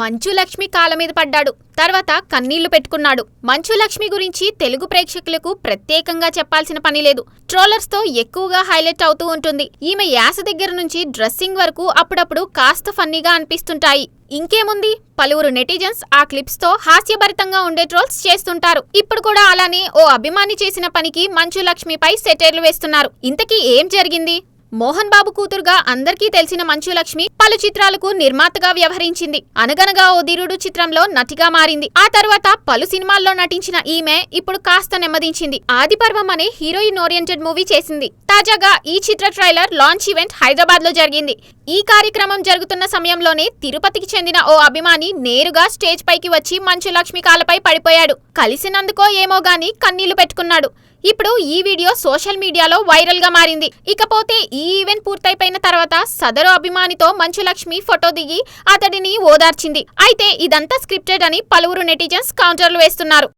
మంచు లక్ష్మి కాళ్ళ మీద పడ్డాడు. తర్వాత కన్నీళ్ళు పెట్టుకున్నాడు. మంచు లక్ష్మి గురించి తెలుగు ప్రేక్షకులకు ప్రత్యేకంగా చెప్పాల్సిన పని లేదు. ట్రోలర్స్తో ఎక్కువగా హైలైట్ అవుతూ ఉంటుంది. ఈమె యాస దగ్గర నుంచి డ్రెస్సింగ్ వరకు అప్పుడప్పుడు కాస్త ఫన్నీగా అనిపిస్తుంటాయి. ఇంకేముంది? పలువురు నెటిజన్స్ ఆ క్లిప్స్తో హాస్యభరితంగా ఉండే ట్రోల్స్ చేస్తుంటారు. ఇప్పుడు కూడా అలానే ఓ అభిమాని చేసిన పనికి మంచు లక్ష్మిపై సెటైర్లు వేస్తున్నారు. ఇంతకీ ఏం జరిగింది? మోహన్ బాబు కూతురుగా అందరికీ తెలిసిన మంచులక్ష్మి పలు చిత్రాలకు నిర్మాతగా వ్యవహరించింది. అనగనగా ఓ ధీరుడు చిత్రంలో నటిగా మారింది. ఆ తర్వాత పలు సినిమాల్లో నటించిన ఈమె ఇప్పుడు కాస్త నెమ్మదించింది. ఆదిపర్వం అనే హీరోయిన్ ఓరియంటెడ్ మూవీ చేసింది. తాజాగా ఈ చిత్ర ట్రైలర్ లాంచ్ ఈవెంట్ హైదరాబాద్లో జరిగింది. ఈ కార్యక్రమం జరుగుతున్న సమయంలోనే తిరుపతికి చెందిన ఓ అభిమాని నేరుగా స్టేజ్ పైకి వచ్చి మంచులక్ష్మి కాలపై పడిపోయాడు. కలిసినందుకో ఏమో గాని కన్నీళ్ళు పెట్టుకున్నాడు. ఇప్పుడు ఈ వీడియో సోషల్ మీడియాలో వైరల్గా మారింది. ఇకపోతే ఈ ఈ ఈవెంట్ పూర్తయిపోయిన తర్వాత సదరు అభిమానితో మంచు లక్ష్మి ఫోటో దిగి అతడిని ఓదార్చింది. అయితే ఇదంతా స్క్రిప్టెడ్ అని పలువురు నెటిజన్స్ కౌంటర్లు వేస్తున్నారు.